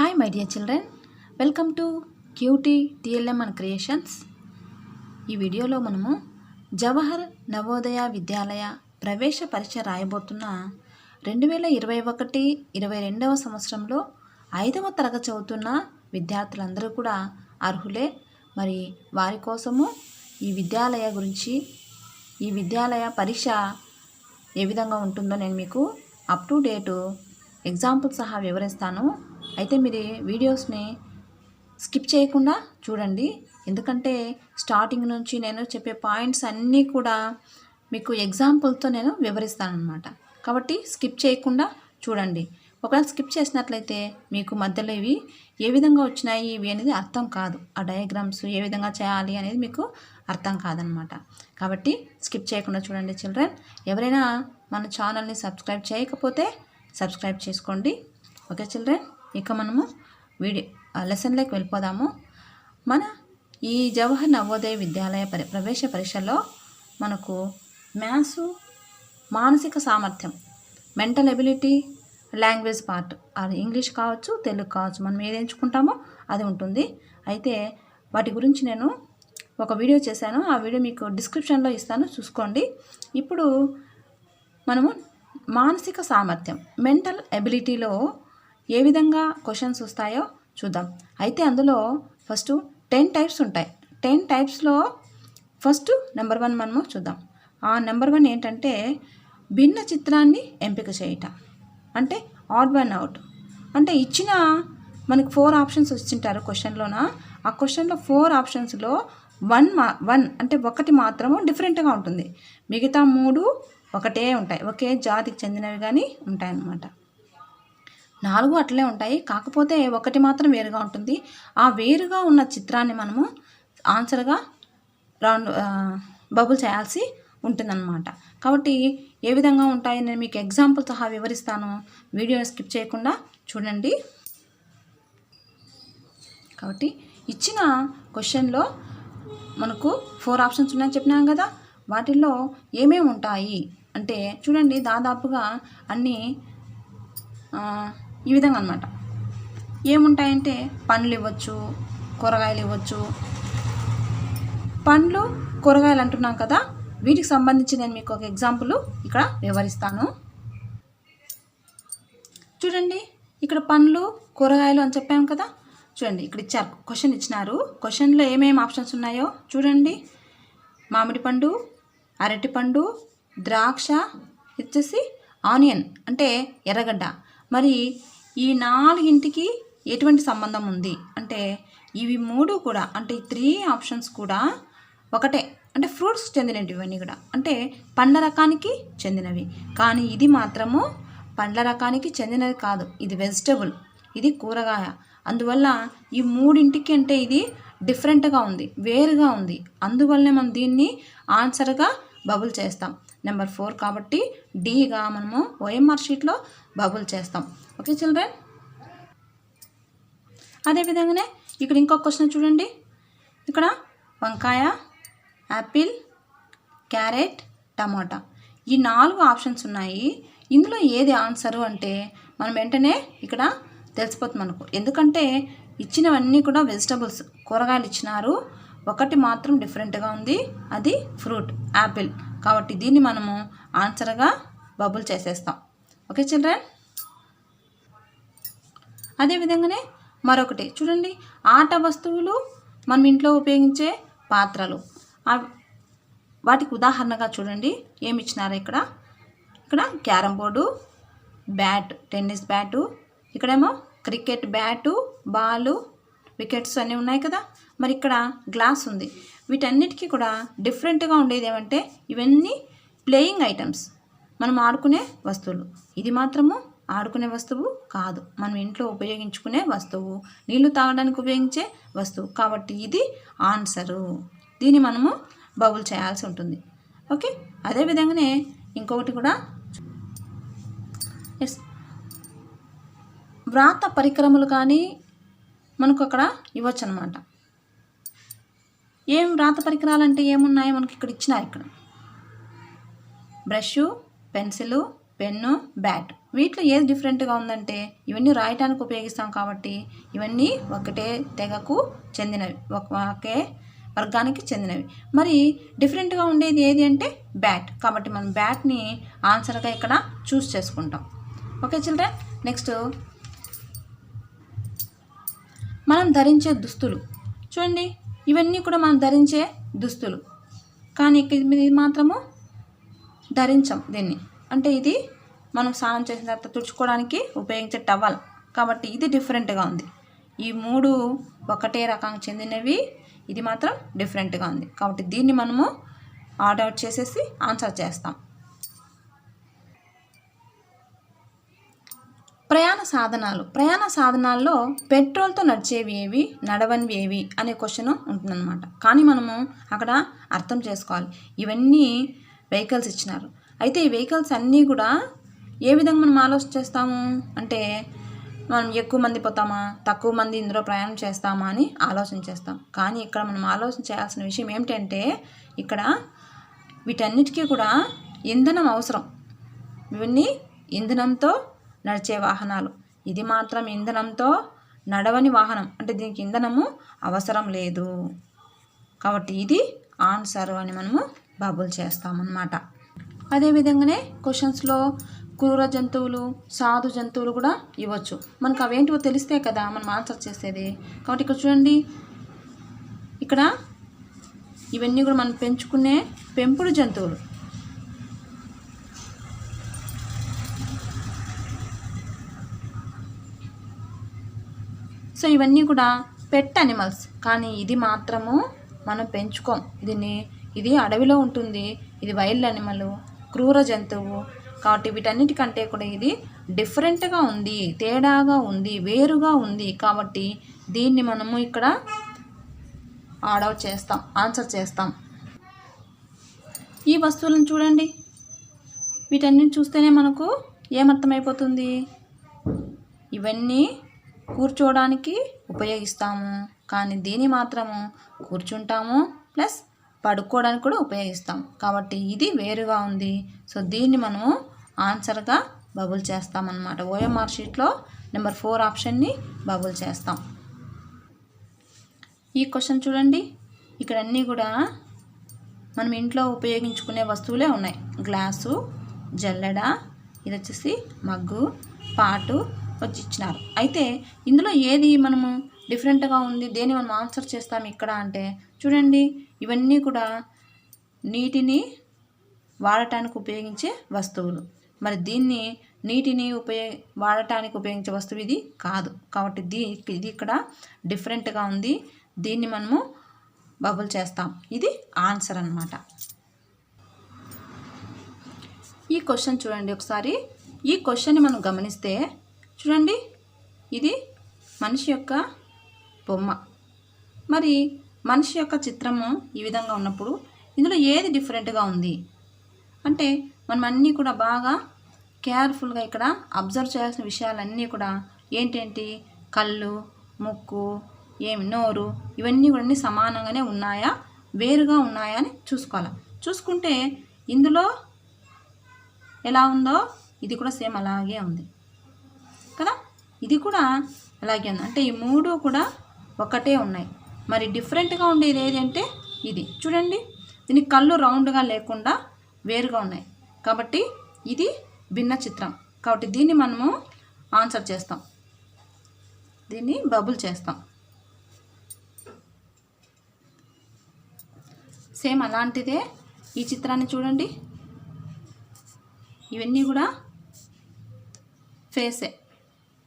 Hi my dear children welcome to cutie TLM and creations ఈ వీడియోలో మనము జవహర్ నవోదయ విద్యాలయ ప్రవేశ పరీక్ష రాయబోతున్న రెండు వేల ఇరవై ఒకటి ఇరవై రెండవ సంవత్సరంలో ఐదవ తరగతి చదువుతున్న విద్యార్థులందరూ కూడా అర్హులే. మరి వారి కోసము ఈ విద్యాలయ గురించి ఈ విద్యాలయ పరీక్ష ఏ విధంగా ఉంటుందో నేను మీకు అప్ టు డేటు ఎగ్జాంపుల్ సహా వివరిస్తాను. అయితే మీరు వీడియోస్ని స్కిప్ చేయకుండా చూడండి. ఎందుకంటే స్టార్టింగ్ నుంచి నేను చెప్పే పాయింట్స్ అన్నీ కూడా మీకు ఎగ్జాంపుల్తో నేను వివరిస్తానమాట కాబట్టి స్కిప్ చేయకుండా చూడండి. ఒకవేళ స్కిప్ చేసినట్లయితే మీకు మధ్యలో ఇవి ఏ విధంగా వచ్చినాయి ఇవి అనేది అర్థం కాదు. ఆ డయాగ్రామ్స్ ఏ విధంగా చేయాలి అనేది మీకు అర్థం కాదనమాట కాబట్టి స్కిప్ చేయకుండా చూడండి చిల్డ్రన్. ఎవరైనా మన ఛానల్ని సబ్స్క్రైబ్ చేయకపోతే సబ్స్క్రైబ్ చేసుకోండి. Okay children? ఇక మనము వీడియో లెసన్లోకి వెళ్ళిపోదాము. మన ఈ జవహర్ నవోదయ విద్యాలయ పరి ప్రవేశ పరీక్షలో మనకు మ్యాథ్స్ మానసిక సామర్థ్యం మెంటల్ ఎబిలిటీ లాంగ్వేజ్ పార్ట్ అది ఇంగ్లీష్ కావచ్చు తెలుగు కావచ్చు మనం ఏది ఎంచుకుంటామో అది ఉంటుంది. అయితే వాటి గురించి నేను ఒక వీడియో చేశాను. ఆ వీడియో మీకు డిస్క్రిప్షన్లో ఇస్తాను. చూసుకోండి. ఇప్పుడు మనము మానసిక సామర్థ్యం మెంటల్ ఎబిలిటీలో ఏ విధంగా క్వశ్చన్స్ వస్తాయో చూద్దాం. అయితే అందులో ఫస్ట్ టెన్ టైప్స్ ఉంటాయి. టెన్ టైప్స్లో ఫస్ట్ నెంబర్ వన్ మనము చూద్దాం. ఆ నెంబర్ వన్ ఏంటంటే భిన్న చిత్రాన్ని ఎంపిక చేయట. అంటే ఆడ్ వన్ అవుట్. అంటే ఇచ్చిన మనకి ఫోర్ ఆప్షన్స్ వచ్చింటారు క్వశ్చన్లోన. ఆ క్వశ్చన్లో ఫోర్ ఆప్షన్స్లో వన్ మా వన్ అంటే ఒకటి మాత్రము డిఫరెంట్గా ఉంటుంది. మిగతా మూడు ఒకటే ఉంటాయి. ఒకే జాతికి చెందినవి కానీ ఉంటాయన్నమాట. నాలుగు అట్లే ఉంటాయి. కాకపోతే ఒకటి మాత్రం వేరుగా ఉంటుంది. ఆ వేరుగా ఉన్న చిత్రాన్ని మనము ఆన్సర్గా రౌండ్ బబుల్ చేయాల్సి ఉంటుందన్నమాట. కాబట్టి ఏ విధంగా ఉంటాయి నేను మీకు ఎగ్జాంపుల్ సహా వివరిస్తాను. వీడియోని స్కిప్ చేయకుండా చూడండి. కాబట్టి ఇచ్చిన క్వశ్చన్లో మనకు ఫోర్ ఆప్షన్స్ ఉన్నాయని చెప్పినాం కదా. వాటిల్లో ఏమేమి ఉంటాయి? అంటే చూడండి దాదాపుగా అన్నీ ఈ విధంగా అనమాట ఏముంటాయంటే పండ్లు ఇవ్వచ్చు కూరగాయలు ఇవ్వచ్చు పండ్లు కూరగాయలు అంటున్నాం కదా వీటికి సంబంధించి నేను మీకు ఒక ఎగ్జాంపుల్ ఇక్కడ వివరిస్తాను. చూడండి ఇక్కడ పండ్లు కూరగాయలు అని చెప్పాము కదా. చూడండి ఇక్కడ ఇచ్చారు క్వశ్చన్ ఇచ్చినారు. క్వశ్చన్లో ఏమేమి ఆప్షన్స్ ఉన్నాయో చూడండి. మామిడి పండు అరటిపండు ద్రాక్ష వచ్చేసి ఆనియన్ అంటే ఎర్రగడ్డ. మరి ఈ నాలుగింటికి ఎటువంటి సంబంధం ఉంది? అంటే ఇవి మూడు కూడా అంటే ఈ త్రీ ఆప్షన్స్ కూడా ఒకటే. అంటే ఫ్రూట్స్ చెందినవి ఇవన్నీ కూడా. అంటే పండ్ల రకానికి చెందినవి. కానీ ఇది మాత్రము పండ్ల రకానికి చెందినది కాదు. ఇది వెజిటబుల్ ఇది కూరగాయ. అందువల్ల ఈ మూడింటికి అంటే ఇది డిఫరెంట్గా ఉంది వేరుగా ఉంది. అందువల్లనే మనం దీన్ని ఆన్సర్గా బబుల్ చేస్తాం. నెంబర్ ఫోర్ కాబట్టి డీగా మనము ఓఎంఆర్ షీట్లో బబుల్ చేస్తాం. Okay children? అదేవిధంగానే ఇక్కడ ఇంకొక క్వశ్చన్ చూడండి. ఇక్కడ వంకాయ యాపిల్ క్యారెట్ టమాటా ఈ నాలుగు ఆప్షన్స్ ఉన్నాయి. ఇందులో ఏది ఆన్సరు అంటే మనం వెంటనే ఇక్కడ తెలిసిపోతుంది మనకు. ఎందుకంటే ఇచ్చినవన్నీ కూడా వెజిటబుల్స్. కూరగాయలు ఇచ్చినారు. ఒకటి మాత్రం డిఫరెంట్గా ఉంది. అది ఫ్రూట్ యాపిల్. కాబట్టి దీన్ని మనము ఆన్సర్గా బబుల్ చేసేస్తాం. ఓకే చిల్డ్రన్ అదేవిధంగానే మరొకటి. చూడండి ఆట వస్తువులు మనం ఇంట్లో ఉపయోగించే పాత్రలు. వాటికి ఉదాహరణగా చూడండి ఏమి ఇచ్చినారు ఇక్కడ? ఇక్కడ carrom board bat tennis bat ఇక్కడేమో క్రికెట్ బ్యాటు బాలు వికెట్స్ అన్నీ ఉన్నాయి కదా. మరి ఇక్కడ గ్లాస్ ఉంది. వీటన్నిటికీ కూడా డిఫరెంట్గా ఉండేది ఏమంటే ఇవన్నీ ప్లేయింగ్ ఐటమ్స్. మనం ఆడుకునే వస్తువులు. ఇది మాత్రము ఆడుకునే వస్తువు కాదు. మనం ఇంట్లో ఉపయోగించుకునే వస్తువు నీళ్ళు తాగడానికి ఉపయోగించే వస్తువు. కాబట్టి ఇది ఆన్సరు. దీన్ని మనము బబుల్ చేయాల్సి ఉంటుంది. ఓకే? అదేవిధంగానే ఇంకొకటి కూడా ఎస్. వ్రాత పరికరములు కానీ మనకు అక్కడ ఇవ్వచ్చు అనమాట ఏం వ్రాత పరికరాలు అంటే ఏమున్నాయో మనకి ఇక్కడ ఇచ్చినారు ఇక్కడ. Brush pencil pen bat. వీటిలో ఏది డిఫరెంట్గా ఉందంటే ఇవన్నీ రాయటానికి ఉపయోగిస్తాం కాబట్టి ఇవన్నీ ఒకటే తెగకు చెందినవి. ఒక- ఒకే వర్గానికి చెందినవి. మరి డిఫరెంట్గా ఉండేది ఏది అంటే బ్యాట్. కాబట్టి మనం బ్యాట్ని ఆన్సర్గా ఇక్కడ చూస్ చేసుకుంటాం. Okay children? నెక్స్ట్. మనం ధరించే దుస్తులు. చూడండి ఇవన్నీ కూడా మనం ధరించే దుస్తులు. కానీ ఇది మాత్రము ధరించం దీన్ని. అంటే ఇది మనం స్నానం చేసిన తర్వాత తుడుచుకోవడానికి ఉపయోగించే టవల్. కాబట్టి ఇది డిఫరెంట్గా ఉంది. ఈ మూడు ఒకటే రకానికి చెందినవి. ఇది మాత్రం డిఫరెంట్గా ఉంది. కాబట్టి దీన్ని మనము ఆర్డర్ చేసేసి ఆన్సర్ చేస్తాం. ప్రయాణ సాధనాలు. ప్రయాణ సాధనాల్లో పెట్రోల్తో నడిచేవి ఏవి? నడవనివి ఏవి? అనే క్వశ్చన్ ఉంటుందన్నమాట. కానీ మనము అక్కడ అర్థం చేసుకోవాలి. ఇవన్నీ వెహికల్స్ ఇచ్చినారు. అయితే ఈ వెహికల్స్ అన్నీ కూడా ఏ విధంగా మనం ఆలోచన చేస్తాము? అంటే మనం ఎక్కువ మంది పోతామా? తక్కువ మంది ఇందులో ప్రయాణం చేస్తామా అని ఆలోచన చేస్తాం. కానీ ఇక్కడ మనం ఆలోచన చేయాల్సిన విషయం ఏమిటంటే ఇక్కడ వీటన్నిటికీ కూడా ఇంధనం అవసరం. ఇవన్నీ ఇంధనంతో నడిచే వాహనాలు. ఇది మాత్రం ఇంధనంతో నడవని వాహనం. అంటే దీనికి ఇంధనము అవసరం లేదు. కాబట్టి ఇది ఆన్సర్ అని మనము బబుల్ చేస్తామన్నమాట. అదేవిధంగానే క్వశ్చన్స్లో క్రూర జంతువులు సాధు జంతువులు కూడా ఇవ్వచ్చు. మనకు అవేంటివో తెలిస్తే కదా మనం ఆన్సర్ చేసేది. కాబట్టి ఇక్కడ చూడండి. ఇక్కడ ఇవన్నీ కూడా మనం పెంచుకునే పెంపుడు జంతువులు. సో ఇవన్నీ కూడా పెట్ అనిమల్స్. కానీ ఇది మాత్రము మనం పెంచుకోం. దీన్ని ఇది అడవిలో ఉంటుంది. ఇది వైల్డ్ అనిమల్ క్రూర జంతువు కాబట్టి వీటన్నిటికంటే కూడా ఇది డిఫరెంట్గా ఉంది తేడాగా ఉంది వేరుగా ఉంది కాబట్టి దీన్ని మనము ఇక్కడ ఆర్డర్ చేస్తాం ఆన్సర్ చేస్తాం. ఈ వస్తువులను చూడండి. వీటన్నిటిని చూస్తేనే మనకు ఏమర్థమైపోతుంది? ఇవన్నీ కూర్చోవడానికి ఉపయోగిస్తాము. కానీ దీన్ని మాత్రము కూర్చుంటాము. ప్లస్ పడుకోవడానికి కూడా ఉపయోగిస్తాం కాబట్టి ఇది వేరుగా ఉంది. సో దీన్ని మనము ఆన్సర్గా బబుల్ చేస్తామన్నమాట. ఓఎంఆర్ షీట్లో నెంబర్ ఫోర్ ఆప్షన్ని బబుల్ చేస్తాం. ఈ క్వశ్చన్ చూడండి. ఇక్కడ అన్నీ కూడా మనం ఇంట్లో ఉపయోగించుకునే వస్తువులే ఉన్నాయి. గ్లాసు జల్లెడ ఇది వచ్చేసి మగ్గు పాటు వచ్చి ఇచ్చినారు. అయితే ఇందులో ఏది మనము డిఫరెంట్గా ఉంది? దేని మనం ఆన్సర్ చేస్తాం ఇక్కడ అంటే చూడండి ఇవన్నీ కూడా నీటిని వాడటానికి ఉపయోగించే వస్తువులు. మరి దీన్ని నీటిని ఉపయోగ వాడటానికి ఉపయోగించే వస్తువు ఇది కాదు. కాబట్టి దీ ఇది ఇక్కడ డిఫరెంట్గా ఉంది. దీన్ని మనము బబుల్ చేస్తాం. ఇది ఆన్సర్ అన్నమాట. ఈ క్వశ్చన్ చూడండి ఒకసారి. ఈ క్వశ్చన్ని మనం గమనిస్తే చూడండి ఇది మనిషి యొక్క బొమ్మ. మరి మనిషి యొక్క చిత్రము ఈ విధంగా ఉన్నప్పుడు ఇందులో ఏది డిఫరెంట్గా ఉంది? అంటే మనం అన్నీ కూడా బాగా కేర్ఫుల్గా ఇక్కడ అబ్జర్వ్ చేయాల్సిన విషయాలన్నీ కూడా ఏంటేంటి? కళ్ళు ముక్కు ఏమి నోరు ఇవన్నీ కూడా అన్నీ సమానంగానే ఉన్నాయా? వేరుగా ఉన్నాయా అని చూసుకోవాలి. చూసుకుంటే ఇందులో ఎలా ఉందో ఇది కూడా సేమ్ అలాగే ఉంది. కదా? ఇది కూడా అలాగే ఉంది. అంటే ఈ మూడు కూడా ఒకటే ఉన్నాయి. మరి డిఫరెంట్గా ఉండేది ఏదంటే ఇది. చూడండి దీని కళ్ళు రౌండ్గా లేకుండా వేరుగా ఉన్నాయి. కాబట్టి ఇది భిన్న చిత్రం. కాబట్టి దీన్ని మనము ఆన్సర్ చేస్తాం. దీన్ని బబుల్ చేస్తాం. సేమ్ అలాంటిదే ఈ చిత్రాన్ని చూడండి. ఇవన్నీ కూడా ఫేసే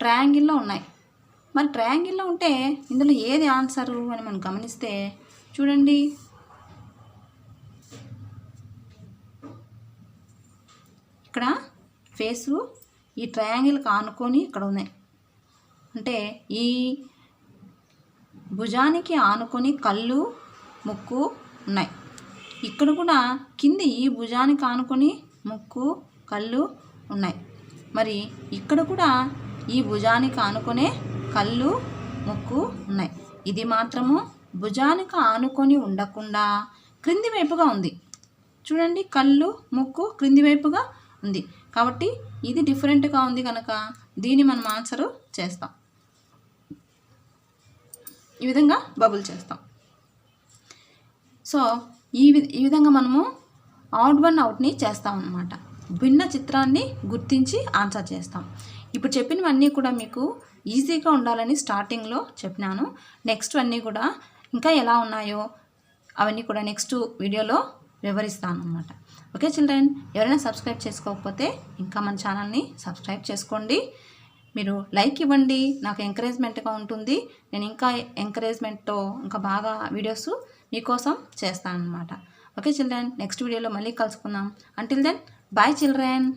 ట్రయాంగిల్లో ఉన్నాయి. మరి ట్రయాంగిల్లో ఉంటే ఇందులో ఏది ఆన్సరు అని మనం గమనిస్తే చూడండి. ఇక్కడ ఫేసు ఈ ట్రయాంగిల్కి ఆనుకొని ఇక్కడ ఉన్నాయి. అంటే ఈ భుజానికి ఆనుకొని కళ్ళు ముక్కు ఉన్నాయి. ఇక్కడ కూడా కింది ఈ భుజానికి ఆనుకొని ముక్కు కళ్ళు ఉన్నాయి. మరి ఇక్కడ కూడా ఈ భుజానికి ఆనుకునే కళ్ళు ముక్కు ఉన్నాయి. ఇది మాత్రము భుజానికి ఆనుకొని ఉండకుండా క్రింది వైపుగా ఉంది. చూడండి కళ్ళు ముక్కు క్రింది వైపుగా ఉంది. కాబట్టి ఇది డిఫరెంట్గా ఉంది కనుక దీన్ని మనం ఆన్సరు చేస్తాం. ఈ విధంగా బబుల్ చేస్తాం. సో ఈ వి- ఈ విధంగా మనము అవుట్ వన్ అవుట్ని చేస్తాం అన్నమాట. భిన్న చిత్రాన్ని గుర్తించి ఆన్సర్ చేస్తాం. ఇప్పుడు చెప్పినవన్నీ కూడా మీకు ఈజీగా ఉండాలని స్టార్టింగ్లో చెప్పినాను. నెక్స్ట్ అన్నీ కూడా ఇంకా ఎలా ఉన్నాయో అవన్నీ కూడా నెక్స్ట్ వీడియోలో వివరిస్తాను అనమాట ఓకే చిల్డ్రన్? ఎవరైనా సబ్స్క్రైబ్ చేసుకోకపోతే ఇంకా మన ఛానల్ని సబ్స్క్రైబ్ చేసుకోండి. మీరు లైక్ ఇవ్వండి. నాకు ఎంకరేజ్మెంట్గా ఉంటుంది. నేను ఇంకా ఎంకరేజ్మెంట్తో ఇంకా బాగా వీడియోస్ మీకోసం చేస్తానన్నమాట. Okay children? నెక్స్ట్ వీడియోలో మళ్ళీ కలుసుకుందాం. Until then bye children